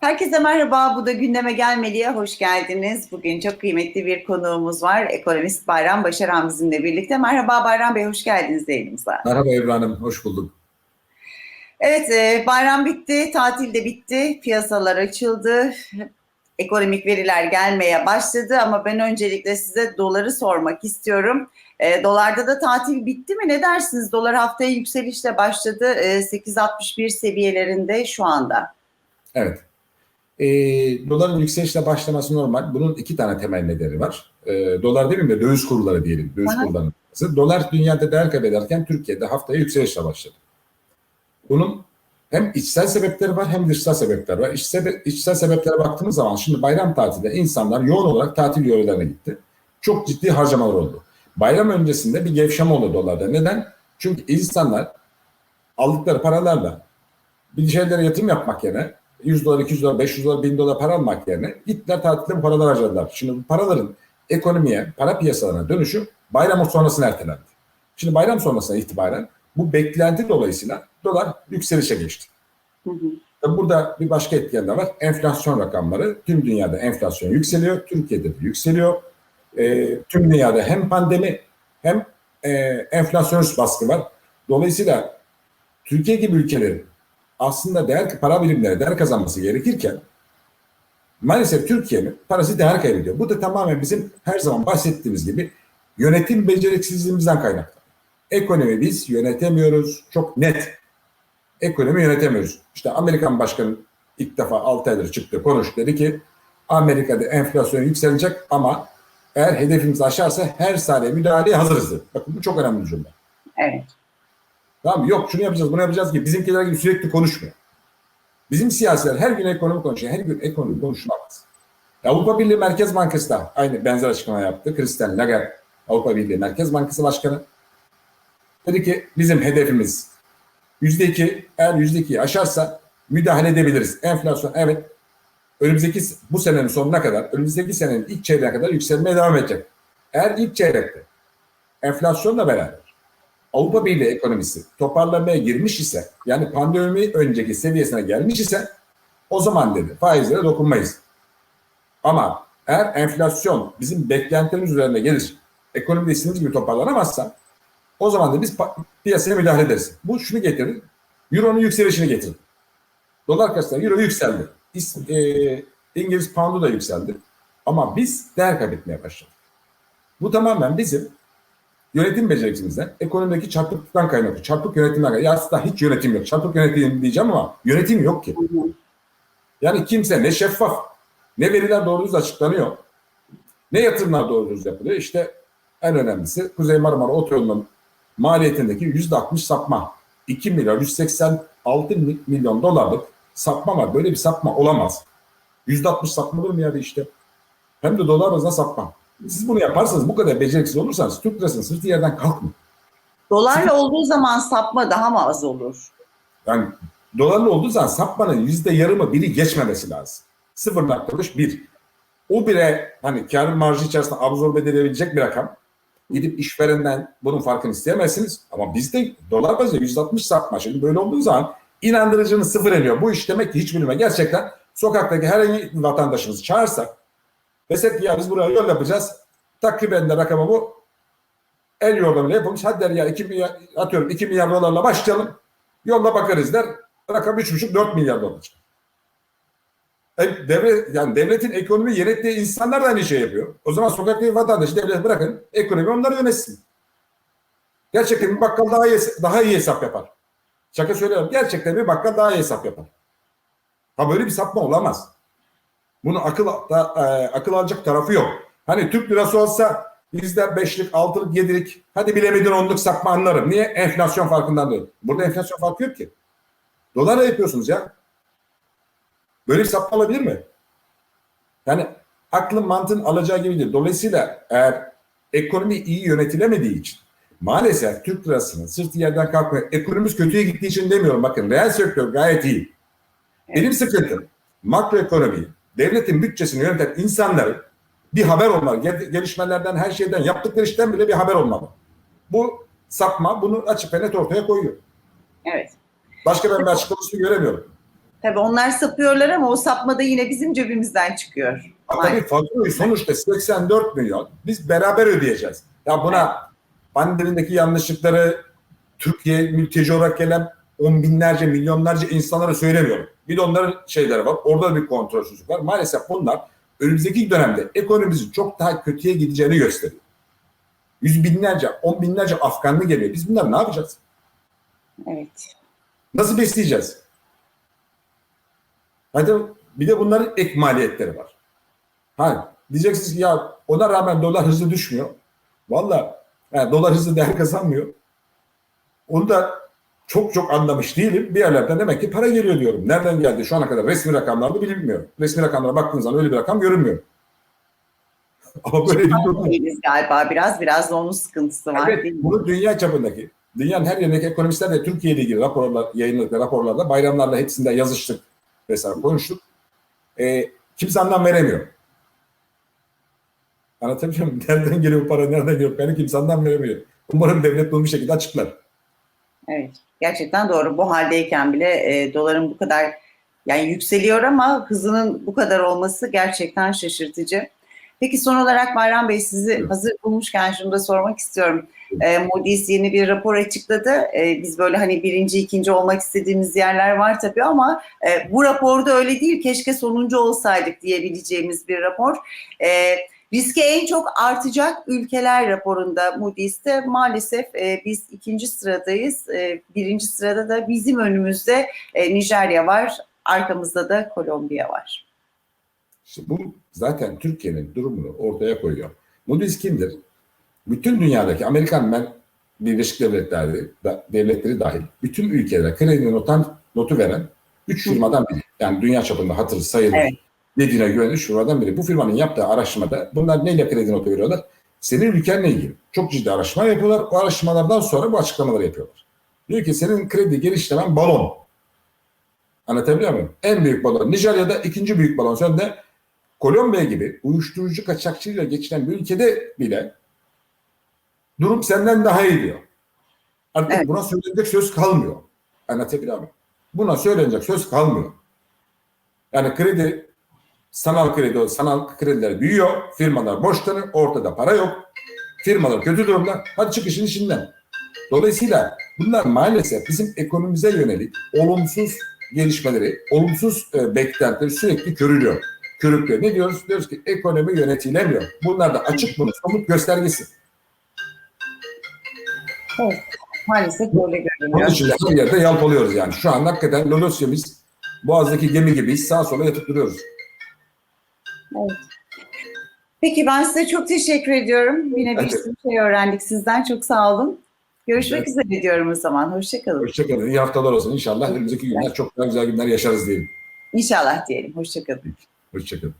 Herkese merhaba. Bu da gündeme gelmeliye hoş geldiniz. Bugün çok kıymetli bir konuğumuz var. Ekonomist Bayram Başaran bizimle birlikte. Merhaba Bayram Bey, hoş geldiniz yayınımıza. Merhaba Ebru Hanım, hoş bulduk. Evet, e, bayram bitti, tatil de bitti, piyasalar açıldı, ekonomik veriler gelmeye başladı ama ben öncelikle size doları sormak istiyorum. E, dolarda da tatil bitti mi? Ne dersiniz? Dolar haftaya yükselişle başladı. E, 8.61 seviyelerinde şu anda. Evet. E, doların yükselişle başlaması normal. Bunun iki tane temel nedeni var. E, dolar mi de döviz kurları diyelim. Döviz Aha. kurlarının. Dolar dünyada değer kaybederken Türkiye'de haftaya yükselişle başladı. Bunun hem içsel sebepleri var hem dışsal sebepler var. İçsel, içsel sebeplere baktığımız zaman şimdi bayram tatilde insanlar yoğun olarak tatil yörelerine gitti. Çok ciddi harcamalar oldu. Bayram öncesinde bir gevşeme oldu dolarda. Neden? Çünkü insanlar aldıkları paralarla bir şeylere yatırım yapmak yerine 100 dolar, 200 dolar, 500 dolar, 1000 dolar para almak yerine gittiler tatilde bu paralar harcadılar. Şimdi bu paraların ekonomiye, para piyasalarına dönüşü bayram sonrasına ertelendi. Şimdi bayram sonrasına itibaren bu beklenti dolayısıyla dolar yükselişe geçti. Hı hı. Burada bir başka etken de var. Enflasyon rakamları. Tüm dünyada enflasyon yükseliyor. Türkiye'de de yükseliyor. Ee, tüm dünyada hem pandemi hem e, enflasyonist baskı var. Dolayısıyla Türkiye gibi ülkelerin aslında değer para birimleri değer kazanması gerekirken maalesef Türkiye'nin parası değer kaybediyor. Bu da tamamen bizim her zaman bahsettiğimiz gibi yönetim beceriksizliğimizden kaynaklı. Ekonomi biz yönetemiyoruz. Çok net. Ekonomi yönetemiyoruz. İşte Amerikan başkanı ilk defa 6 aydır çıktı konuş dedi ki Amerika'da enflasyon yükselecek ama eğer hedefimizi aşarsa her saniye müdahaleye hazırız. Bakın bu çok önemli bir cümle. Evet. Tamam? Yok şunu yapacağız bunu yapacağız gibi bizimkiler gibi sürekli konuşmuyor. Bizim siyasiler her gün ekonomi konuşuyor. Her gün ekonomi konuşulamaz. Avrupa Birliği Merkez Bankası da aynı benzer açıklama yaptı. Christian Lagarde Avrupa Birliği Merkez Bankası Başkanı. Dedi ki bizim hedefimiz yüzde iki eğer yüzde ikiyi aşarsa müdahale edebiliriz. Enflasyon evet önümüzdeki bu senenin sonuna kadar önümüzdeki senenin ilk çeyreğine kadar yükselmeye devam edecek. Eğer ilk çeyrekte enflasyonla beraber Avrupa Birliği ekonomisi toparlanmaya girmiş ise yani pandemi önceki seviyesine gelmiş ise o zaman dedi faizlere dokunmayız. Ama eğer enflasyon bizim beklentilerimiz üzerine gelir, ekonomide istediğimiz gibi toparlanamazsa o zaman da biz piyasaya müdahale ederiz. Bu şunu getirir, Euro'nun yükselişini getirir. Dolar karşısında Euro yükseldi. İs- e, İngiliz poundu da yükseldi. Ama biz değer kaybetmeye başladık. Bu tamamen bizim yönetim beceriksizliğimizden, ekonomideki çarpıklıktan kaynaklı. Çarpık yönetimden kaynaklı. Ya aslında hiç yönetim yok. Çarpık yönetim diyeceğim ama yönetim yok ki. Yani kimse ne şeffaf, ne veriler doğru düz açıklanıyor, ne yatırımlar doğru düz yapılıyor. İşte en önemlisi Kuzey Marmara Otoyolu'nun maliyetindeki yüzde altmış sapma. 2 milyar 186 mi- milyon dolarlık sapma var. Böyle bir sapma olamaz. Yüzde altmış sapma olur mu ya bir işte? Hem de dolar bazında sapma. Siz bunu yaparsanız bu kadar beceriksiz olursanız Türk lirasının sırtı yerden kalkmıyor. Dolarla olduğu zaman sapma daha mı az olur? Yani dolarlı olduğu zaman sapmanın yüzde yarımı biri geçmemesi lazım. 0.5 bir. O bire hani kar marjı içerisinde absorbe edilebilecek bir rakam. Gidip işverenden bunun farkını isteyemezsiniz. Ama bizde dolar bazında 160 sapma. Şimdi böyle olduğu zaman inandırıcının sıfır iniyor. Bu iş demek ki hiç bilme. Gerçekten sokaktaki herhangi bir vatandaşımızı çağırsak desek ki ya biz buraya yol yapacağız. Takriben de rakamı bu. El yordamıyla yapılmış. Hadi der ya 2 milyar, atıyorum 2 milyar dolarla başlayalım. Yolda bakarız der. Rakam 3,5-4 milyar dolar. E, devlet, yani devletin ekonomi yönettiği insanlar da aynı şey yapıyor. O zaman sokaktaki vatandaşı devlet bırakın, ekonomi onları yönetsin. Gerçekten bir bakkal daha iyi, daha iyi hesap yapar. Şaka söylüyorum. Gerçekten bir bakkal daha iyi hesap yapar. Ha böyle bir sapma olamaz. Bunu akıl e, akıl alacak tarafı yok. Hani Türk lirası olsa bizler beşlik, altılık, yedilik, hadi bilemedin onluk sapma anlarım. Niye? Enflasyon farkından dolayı. Burada enflasyon farkı yok ki. Dolarla yapıyorsunuz ya. Böyle bir sapma olabilir mi? Yani aklın mantığın alacağı gibi değil. Dolayısıyla eğer ekonomi iyi yönetilemediği için maalesef Türk lirasının sırtı yerden kalkmıyor. Ekonomimiz kötüye gittiği için demiyorum. Bakın reel sektör gayet iyi. Benim sıkıntım makroekonomi, devletin bütçesini yöneten insanların bir haber olmalı. Gel- Gelişmelerden, her şeyden, yaptıkları işten bile bir haber olmalı. Bu sapma bunu açık ve net ortaya koyuyor. Evet. Başka ben bir açıklamasını göremiyorum. Tabii onlar sapıyorlar ama o sapma da yine bizim cebimizden çıkıyor. Ha, Tabii faturayı sonuçta 84 milyon biz beraber ödeyeceğiz. Ya buna pandemideki yanlışlıkları Türkiye mülteci olarak gelen on binlerce, milyonlarca insanlara söylemiyorum. Bir de onların şeyleri var. Orada da bir kontrolsüzlük var. Maalesef bunlar önümüzdeki dönemde ekonomimizin çok daha kötüye gideceğini gösteriyor. Yüz binlerce, on binlerce Afganlı geliyor. Biz bunları ne yapacağız? Evet. Nasıl besleyeceğiz? Hadi bir de bunların ek maliyetleri var. Ha, diyeceksiniz ki ya ona rağmen dolar hızlı düşmüyor. Valla yani dolar hızlı değer kazanmıyor. Onu da çok çok anlamış değilim. Bir yerlerden demek ki para geliyor diyorum. Nereden geldi şu ana kadar resmi rakamlarda bilinmiyor. Resmi rakamlara baktığınız zaman öyle bir rakam görünmüyor. Ama böyle bir durum. Galiba biraz. Biraz da onun sıkıntısı var Evet, değil mi? bunu dünya çapındaki, dünyanın her yerindeki ekonomistler de Türkiye ile ilgili raporlar, yayınladıkları raporlarda bayramlarla hepsinde yazıştık vesaire konuştuk. Ee, kimse anlam veremiyor. Anlatabiliyor muyum? Nereden geliyor bu para, nereden geliyor? Yani kimse anlam veremiyor. Umarım devlet bunu bir şekilde açıklar. Evet. Gerçekten doğru. Bu haldeyken bile e, doların bu kadar yani yükseliyor ama hızının bu kadar olması gerçekten şaşırtıcı. Peki son olarak Bayram Bey sizi Evet. hazır bulmuşken şunu da sormak istiyorum. E, Moody's yeni bir rapor açıkladı. E, biz böyle hani birinci, ikinci olmak istediğimiz yerler var tabii ama e, bu raporda öyle değil. Keşke sonuncu olsaydık diyebileceğimiz bir rapor. E, riski en çok artacak ülkeler raporunda Moody's'te maalesef e, biz ikinci sıradayız. E, birinci sırada da bizim önümüzde e, Nijerya var. Arkamızda da Kolombiya var. İşte bu zaten Türkiye'nin durumunu ortaya koyuyor. Moody's kimdir? Bütün dünyadaki Amerikan ben Birleşik Devletleri, devletleri dahil bütün ülkelere kredi notan, notu veren üç firmadan biri. Yani dünya çapında hatırı sayılır. Evet. Dediğine güvenen üç firmadan biri. Bu firmanın yaptığı araştırmada bunlar neyle kredi notu veriyorlar? Senin ülkenle ilgili. Çok ciddi araştırma yapıyorlar. O araştırmalardan sonra bu açıklamaları yapıyorlar. Diyor ki senin kredi geliştiren balon. Anlatabiliyor muyum? En büyük balon. Nijerya'da ikinci büyük balon. Sen de Kolombiya gibi uyuşturucu kaçakçıyla geçinen bir ülkede bile durum senden daha iyi diyor. Artık Evet. buna söylenecek söz kalmıyor. Anlatabiliyor muyum? Buna söylenecek söz kalmıyor. Yani kredi, sanal kredi, sanal krediler büyüyor, firmalar borçlanıyor, ortada para yok, firmalar kötü durumda, hadi çık işin içinden. Dolayısıyla bunlar maalesef bizim ekonomimize yönelik olumsuz gelişmeleri, olumsuz e, beklentileri sürekli körülüyor. Körüklüyor. Ne diyoruz? Diyoruz ki ekonomi yönetilemiyor. Bunlar da açık bunun somut göstergesi. Maalesef böyle Onun görünüyor. için de her yerde yalpalıyoruz yani. Şu an hakikaten Lodosya'mız Boğaz'daki gemi gibiyiz. Sağa sola yatıp duruyoruz. Peki ben size çok teşekkür ediyorum. Yine bir sürü şey öğrendik sizden. Çok sağ olun. Görüşmek Evet. üzere diyorum o zaman. Hoşçakalın. Hoşçakalın. İyi haftalar olsun. İnşallah önümüzdeki günler çok daha güzel günler yaşarız diyelim. İnşallah diyelim. Hoşçakalın. Hoşçakalın.